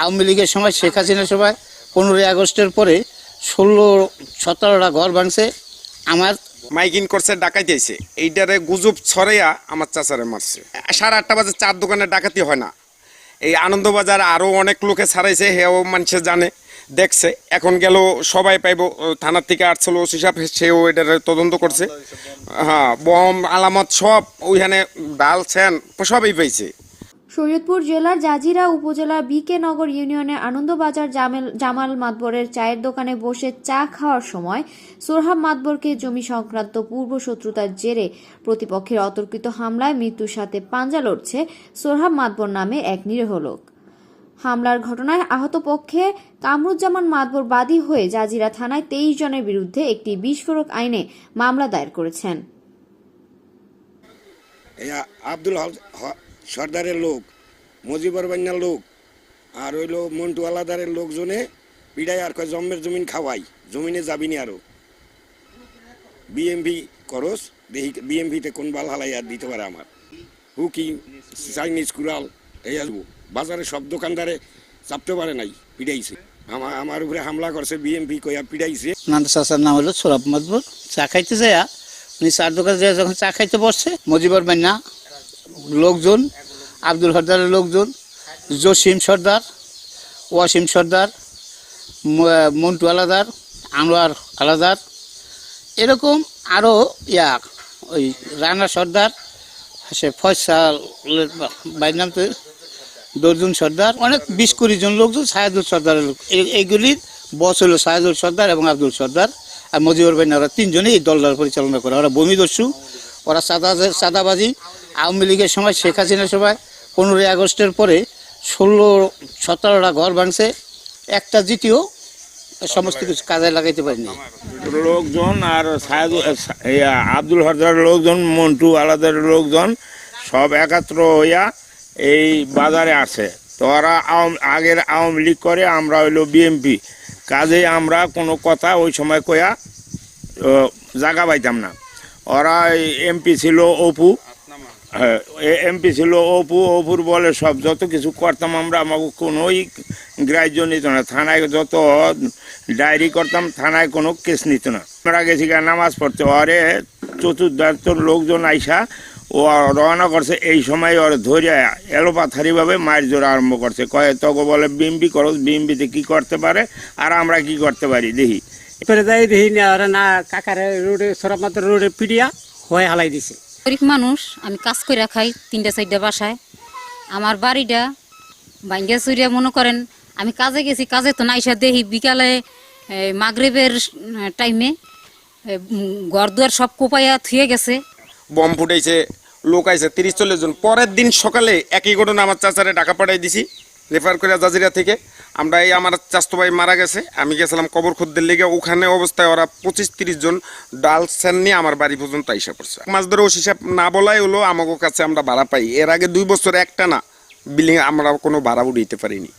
আওয়ামী লীগের সময় শেখ হাসিনার সময় পনেরোই আগস্টের পরে ষোলো, সতেরোটা ঘর ভাঙছে। আমার মাইকিং করছে ডাকাইতে আইছে এইটারে গুজব ছড়াইয়া আমার চাচারে মারছে। সাড়ে আটটা বাজে চার দোকানে ডাকাতি হয় না। এই আনন্দবাজার আরও অনেক লোকে ছাড়াইছে হেও মানুষে জানে, দেখছে। এখন গেল সবাই পাইব থানার থেকে আসছিল ওসি সাহেব সেও এটার তদন্ত করছে। হ্যাঁ বম, আলামত সব ওইখানে ডাল স্যান সবই পাইছে। শরীয়তপুর জেলার জাজিরা উপজেলার বিকে নগর ইউনিয়নের আনন্দবাজার জামেল জামাল মাতবরের চায়ের দোকানে বসে চা খাওয়ার সময় সোরহাব মাতবরকে জমি সংক্রান্ত পূর্ব শত্রুতার জেরে প্রতিপক্ষের অতর্কিত হামলায় মৃত্যুর সাথে পাঞ্জা লড়ছে সোরহাব মাতবর নামে এক নিরীহ লোক। হামলার ঘটনায় আহত পক্ষে কামরুজ্জামান মাতবর বাদী হয়ে জাজিরা থানায় তেইশ জনের বিরুদ্ধে একটি বিস্ফোরক আইনে মামলা দায়ের করেছেন। আব্দুল সর্দারের লোক, মজিবর বান্যার লোক, আর হইল মন্টু আলাদারের লোকজনে পিড়াই আর কয় জম্মের জমিন খাওয়াই, জমিনে যাবিনি আরও। বিএমভি করস, দেখি বিএমভিতে কোন বাল হালাই আর দিতে পারে আমার। হুকি চাইনিজ কুড়াল, এই আসব। বাজারে সব দোকানদারে চাপতে পারে নাই পিড়াইছে আমার আমার উপরে হামলা করছে বিএমপি কইয়া পিড়াইছে নান্দ চাচার নাম হলো সোরাব মজবুর। চা খাইতে যায়, উনি চার দোকানে যখন চা খাইতে বসছে, মজিবর মান্না লোকজন আব্দুল হরদারের লোকজন, জসিম সর্দার, ওয়াসিম সর্দার মন্টু আলাদার, আনোয়ার আলাদার, এরকম আরও ইয়া, ওই রানা সর্দার, সে ফয়সালের বাইর নাম তো, দর্জুন সর্দার, অনেক বিশ কুড়ি জন লোকজন সাহেদুল সর্দারের লোক এই- এইগুলির বস হলো সাহেদুল সর্দার এবং আব্দুল সর্দার আর মজিবুর বাইন ওরা তিনজনেই এই দলটার পরিচালনা করে, ওরা ভূমিদস্যু ওরা সাদা, সাদাবাজি, আওয়ামী লীগের সময়, শেখ হাসিনার সময় পনেরোই আগস্টের পরে ষোলো, সতেরোটা ঘর ভাঙছে, একটা জিটিও সমস্ত কিছু কাজে লাগাইতে পারিনি। লোকজন আর আব্দুল হরদার লোকজন, মন্টু আলাদার লোকজন সব একাত্র হইয়া এই বাজারে আসে তো ওরা আগের আওয়ামী লীগ করে, আমরা হইল বিএমপি। কাজেই আমরা কোনো কথা ওই সময় কয়া জাগা পাইতাম না। ওরা এমপি ছিল, অপু। হ্যাঁ এমপি ছিল, অপু, অপুর বলে সব যত কিছু করতাম আমরা, আমাকে কোনোই গ্রাহ্য নিত না। থানায় যত ডায়েরি করতাম, থানায় কোনো কেস নিত না। আমরা গেছি নামাজ পড়তে, ওরে চতুর্দার লোকজন আইসা, ও রওনা করছে, এই সময় ওর ধরে এলোপাথারিভাবে মায়ের জোর আরম্ভ করছে। কয়ে তখন বলে বিম্বি করো বিম্বিতে কি করতে পারে, আর আমরা কি করতে পারি, দেখি। করে যাই দেখি না, কাকারে রোডে সরাব মাত্র রোডে পিডিয়া, হয়ে হালাই দিছে। গরিব মানুষ, আমি কাজ করে খাই তিনটা, চারটা বাসায়। আমার বাড়িটা ভাঙ্গা চুরিয়া মনে করেন, আমি কাজে গেছি, কাজে তো নাইসা দেখি বিকালে মাগরেবের টাইমে ঘর দুয়ার সব কোপাইয়া থুয়ে গেছে। বম ফুটাইছে, লোক আইছে তিরিশ, চল্লিশ জন। পরের দিন সকালে একই ঘটনা আমার চাচারে ঢাকা পাঠাই দিছি। রেফার করে জাজিরা থেকে। আমরা এই আমার চাস্তো ভাই মারা গেছে, আমি গেছিলাম কবর খুদ্দের লেগে। ওখানে অবস্থায় ওরা পঁচিশ তিরিশ জন ডাল স্যান নিয়ে আমার বাড়ি পর্যন্ত আইসা পড়ছে। মাছ ধরে ও হিসাব না বলাই হলো আমাকে কাছে আমরা ভাড়া পাই। এর আগে দুই বছর একটা না, বিল্ডিং আমরা কোনো ভাড়া উঠাইতে পারিনি।